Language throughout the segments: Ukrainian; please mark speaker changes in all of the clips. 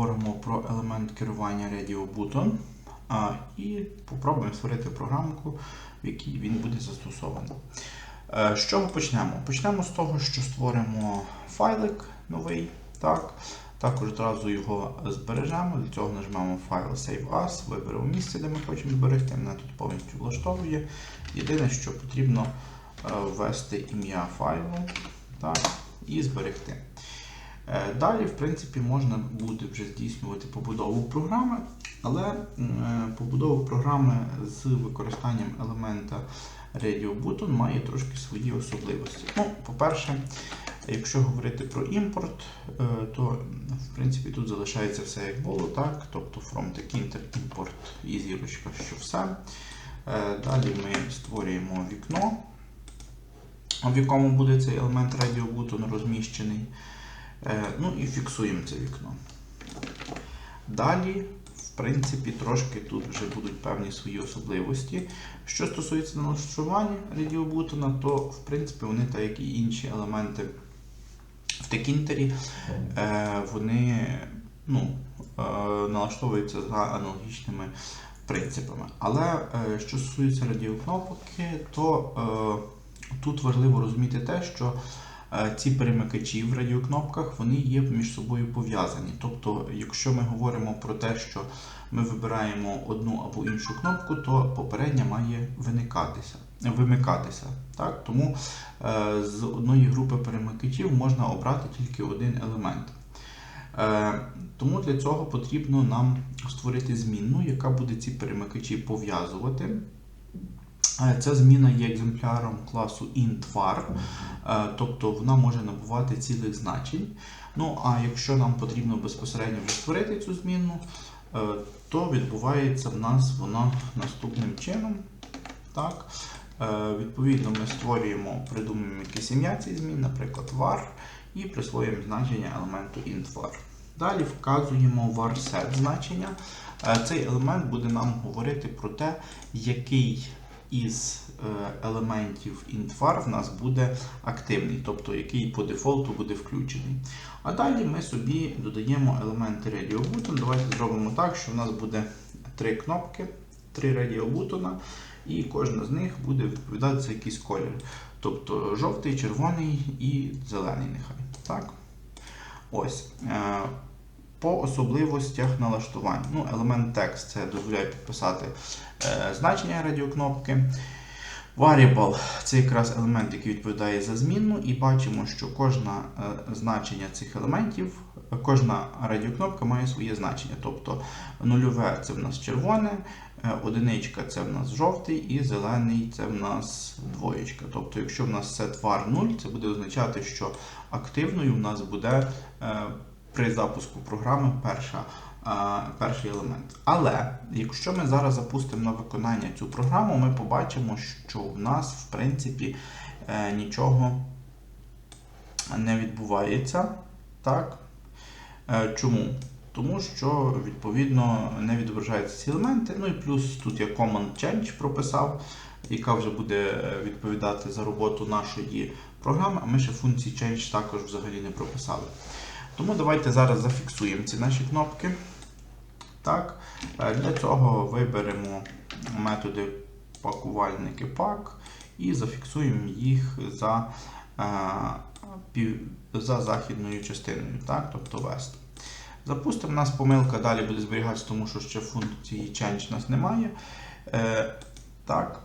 Speaker 1: поговоримо про елемент керування Radio Button а, і попробуємо створити програмку, в якій він буде застосований. Е, З чого почнемо? Почнемо з того, що створимо файлик новий. Так? Також одразу його збережемо. Для цього нажмемо файл Save As, виберемо місце, де ми хочемо зберегти. Мене тут повністю влаштовує. Єдине, що потрібно е, ввести ім'я файлу так, і зберегти. Е, Далі, в принципі, можна буде вже здійснювати побудову програми, але е, побудова програми з використанням елемента Radio Button має трошки свої особливості. Ну, По-перше, якщо говорити про імпорт, е, то в принципі тут залишається все як було, так? тобто from the Kinter import і зірочка, що все. Далі ми створюємо вікно, в якому буде цей елемент Radio Button розміщений. Е, Ну і фіксуємо це вікно. Далі, в принципі, трошки тут вже будуть певні свої особливості. Що стосується налаштування радіобутона, то в принципі вони, так як і інші елементи в текінтері, е, вони ну, е, налаштовуються за аналогічними принципами. Але що стосується радіокнопки, то тут важливо розуміти те, що ці перемикачі в радіокнопках вони є між собою пов'язані. Тобто, якщо ми говоримо про те, що ми вибираємо одну або іншу кнопку, то попередня має виникатися, вимикатися. Так? Тому е, з одної групи перемикачів можна обрати тільки один елемент. Е, Тому для цього потрібно нам створити змінну, яка буде ці перемикачі пов'язувати. Ця зміна є екземпляром класу int_var, е, тобто вона може набувати цілих значень. Ну, а якщо нам потрібно безпосередньо вже створити цю змінну, е, то відбувається в нас вона наступним чином. Так? Е, Відповідно, ми створюємо, придумуємо якесь ім'я цій змін, наприклад, var, і присвоюємо значення елементу int_var. Далі вказуємо var_set значення. Цей елемент буде нам говорити про те, який із е, елементів int_var в нас буде активний, тобто який по дефолту буде включений. А далі ми собі додаємо елементи Button. Давайте зробимо так, що в нас буде три кнопки, три Button, і кожна з них буде відповідати за якийсь колір. Тобто жовтий, червоний і зелений нехай. Так? Ось. По особливостях налаштувань. Ну, Елемент текст це дозволяє підписати е, значення радіокнопки. Variable це якраз елемент, який відповідає за змінну, і бачимо, що кожне значення цих елементів, кожна радіокнопка має своє значення. Тобто нульове це в нас червоне, е, одиничка це в нас жовтий і зелений це в нас двоєчка. Тобто, якщо в нас set var 0, це буде означати, що активною в нас буде е, при запуску програми перша перший елемент. Але якщо ми зараз запустимо на виконання цю програму, ми побачимо, що в нас, в принципі, е, нічого не відбувається. Так? Е, Чому? Тому що, відповідно, не відображаються ці елементи. Ну і плюс тут я command change прописав, яка вже буде е, відповідати за роботу нашої програми, а ми ще функції change також взагалі не прописали. Тому давайте зараз зафіксуємо ці наші кнопки. Так, Для цього виберемо методи пакувальники пак і зафіксуємо їх за за західною частиною, так, тобто West. Запустимо, у нас помилка далі буде зберігатися, тому що ще функції change у нас немає. Е, Так.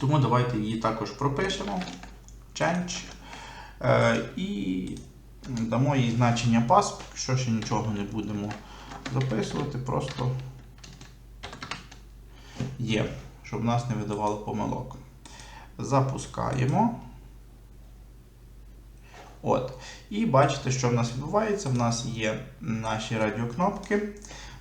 Speaker 1: Тому давайте її також пропишемо. Change. Е, І Дамо їй значення pass, що ще нічого не будемо записувати, просто є, щоб нас не видавало помилок. Запускаємо. От. І бачите, що в нас відбувається. В нас є наші радіокнопки.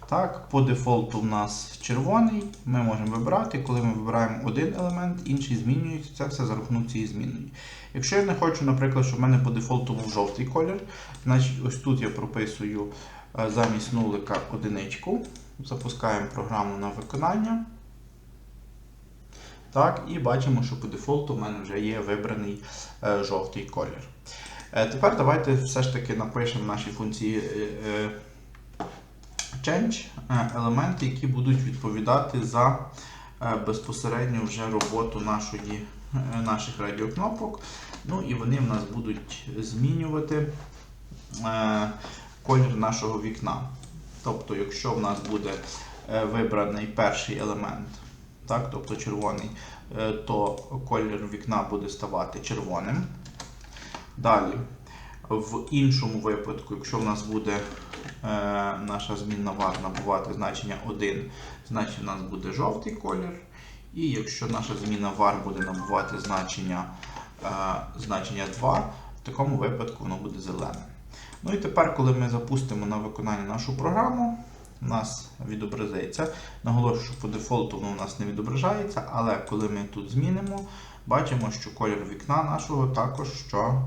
Speaker 1: Так, По дефолту в нас червоний. Ми можемо вибирати. Коли ми вибираємо один елемент, інший змінюється. Це все за рахунок цієї змінної. Якщо я не хочу, наприклад, щоб в мене по дефолту був жовтий колір, значить ось тут я прописую е, замість нулика одиничку. Запускаємо програму на виконання. Так, І бачимо, що по дефолту в мене вже є вибраний е, жовтий колір. Е, Тепер давайте все ж таки напишемо в нашій функції е, е, елементи, які будуть відповідати за е, безпосередньо вже роботу нашої, е, наших радіокнопок. Ну і вони в нас будуть змінювати колір нашого вікна. Тобто, якщо в нас буде вибраний перший елемент, так, тобто червоний, то колір вікна буде ставати червоним. Далі, в іншому випадку, якщо в нас буде е, наша змінна var набувати значення 1, значить в нас буде жовтий колір. І якщо наша зміна var буде набувати значення, е, значення 2, в такому випадку воно буде зеленим. Ну і тепер, коли ми запустимо на виконання нашу програму, у нас відобразиться. Наголошую, що по дефолту воно у нас не відображається, але коли ми тут змінимо, бачимо, що колір вікна нашого також що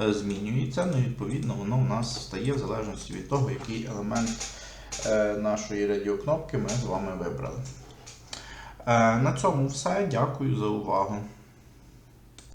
Speaker 1: змінюється. Ну і відповідно воно у нас стає в залежності від того, який елемент е, нашої радіокнопки ми з вами вибрали. Е, На цьому все. Дякую за увагу.